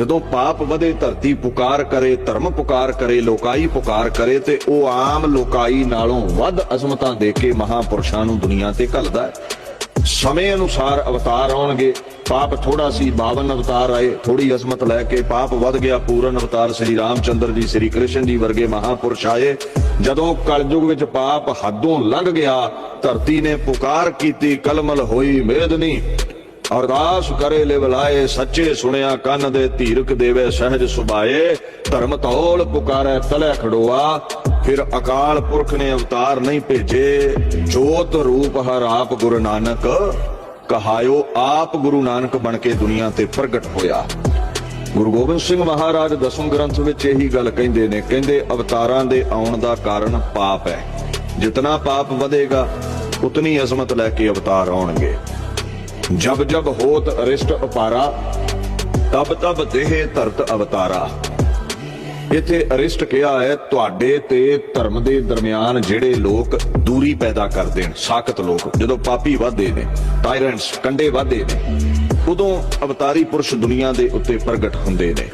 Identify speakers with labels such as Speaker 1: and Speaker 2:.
Speaker 1: ਜਦੋਂ ਪਾਪ ਵਧੇ ਧਰਤੀ ਪੁਕਾਰ ਕਰੇ, ਧਰਮ ਪੁਕਾਰ ਕਰੇ, ਲੋਕਾਈ ਪੁਕਾਰ ਕਰੇ, ਤੇ ਉਹ ਆਮ ਲੋਕਾਈ ਨਾਲੋਂ ਵੱਧ ਅਜ਼ਮਤਾਂ ਦੇ ਕੇ ਮਹਾਪੁਰਸ਼ਾਂ ਨੂੰ ਦੁਨੀਆ ਤੇ ਘੱਲਦਾ ਹੈ। ਸਮੇਂ ਅਨੁਸਾਰ ਅਵਤਾਰ ਆਉਣਗੇ। ਪਾਪ ਥੋੜਾ ਸੀ 52 ਅਵਤਾਰ ਆਏ। ਥੋੜੀ ਅਸਮਤ ਲੈ ਕੇ ਪਾਪ ਵੱਧ ਗਿਆ। ਪੂਰਨ ਅਵਤਾਰ ਸ੍ਰੀ ਰਾਮਚੰਦਰ ਜੀ, ਸ੍ਰੀ ਕ੍ਰਿਸ਼ਨ ਜੀ ਵਰਗੇ ਮਹਾਪੁਰਸ਼ ਆਏ। ਜਦੋਂ ਕਲਯੁਗ ਵਿੱਚ ਪਾਪ ਹੱਦੋਂ ਲੰਘ ਗਿਆ, ਧਰਤੀ ਨੇ ਪੁਕਾਰ ਕੀਤੀ, ਕਲਮਲ ਹੋਈ ਮੇਦਨੀ ਅਰਦਾਸ ਕਰੇ ਲਿਵਲਾਏ ਸੱਚੇ ਸੁਣਿਆ ਕੰਨ ਦੇ ਧੀਰਕ ਦੇਵੇ, ਸਹਿਜ ਸੁਭਾਏ। ਧਰਮ ਤੌਲ ਪੁਕਾਰੇ, ਤਲੇ ਖੜੋਆ। ਫਿਰ ਅਕਾਲ ਪੁਰਖ ਨੇ ਅਵਤਾਰ ਨਹੀਂ ਭੇਜੇ। ਜੋਤ ਰੂਪ ਹਰ ਆਪ ਗੁਰੂ ਨਾਨਕ। ਕਹਾਇਓ ਆਪ ਗੁਰੂ ਨਾਨਕ ਬਣ ਕੇ ਦੁਨੀਆ ਤੇ ਪ੍ਰਗਟ ਹੋਇਆ। ਗੁਰੂ ਗੋਬਿੰਦ ਸਿੰਘ ਮਹਾਰਾਜ ਦਸਮ ਗ੍ਰੰਥ ਵਿੱਚ ਇਹੀ ਗੱਲ ਕਹਿੰਦੇ ਨੇ, ਕਹਿੰਦੇ ਅਵਤਾਰਾਂ ਦੇ ਆਉਣ ਦਾ ਕਾਰਨ ਪਾਪ ਹੈ। ਜਿਤਨਾ ਪਾਪ ਵਧੇਗਾ, ਉਤਨੀ ਅਜ਼ਮਤ ਲੈ ਕੇ ਅਵਤਾਰ ਆਉਣਗੇ। ਜਬ ਜਬ ਹੋਤ ਅਰਿਸ਼ਟ ਅਪਾਰਾ, ਤਬ ਤਬ ਦੇਹ ਧਰਤ ਅਵਤਾਰਾ। ਇੱਥੇ ਅਰਿਸ਼ਟ ਕਿਹਾ ਹੈ, ਤੁਹਾਡੇ ਤੇ ਧਰਮ ਦੇ ਦਰਮਿਆਨ ਜਿਹੜੇ ਲੋਕ ਦੂਰੀ ਪੈਦਾ ਕਰਦੇ ਨੇ ਸਾਖਤ ਲੋਕ, ਜਦੋਂ ਪਾਪੀ ਵਾਧੇ ਨੇ, ਟਾਇਰੈਂਟਸ, ਕੰਡੇ ਵਾਧੇ ਨੇ, ਉਦੋਂ ਅਵਤਾਰੀ ਪੁਰਸ਼ ਦੁਨੀਆ ਦੇ ਉੱਤੇ ਪ੍ਰਗਟ ਹੁੰਦੇ ਨੇ।